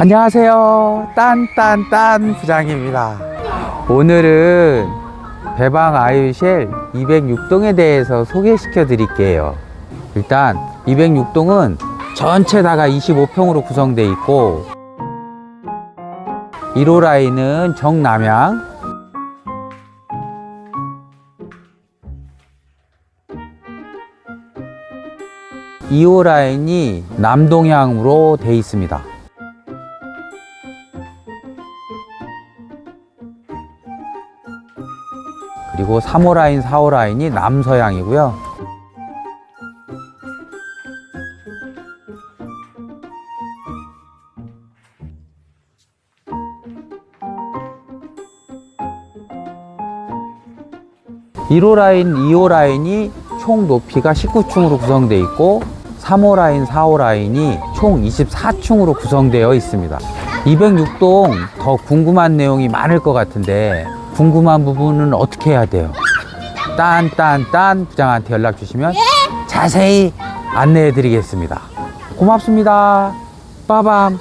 안녕하세요. 딴딴딴 부장입니다. 오늘은 배방 아이쉘 206동에 대해서 소개시켜 드릴게요. 일단 206동은 전체 다가 25평으로 구성되어 있고 1호 라인은 정남향 2호 라인이 남동향으로 되어 있습니다. 그리고 3호 라인, 4호 라인이 남서향이고요. 일호 라인, 2호 라인이 총 높이가 19층으로 구성되어 있고 3호 라인, 4호 라인이 총 24층으로 구성되어 있습니다. 206동 더 궁금한 내용이 많을 것 같은데 궁금한 부분은 어떻게 해야 돼요? 딴 딴 딴 부장한테 연락 주시면 자세히 안내해 드리겠습니다. 고맙습니다. 빠밤.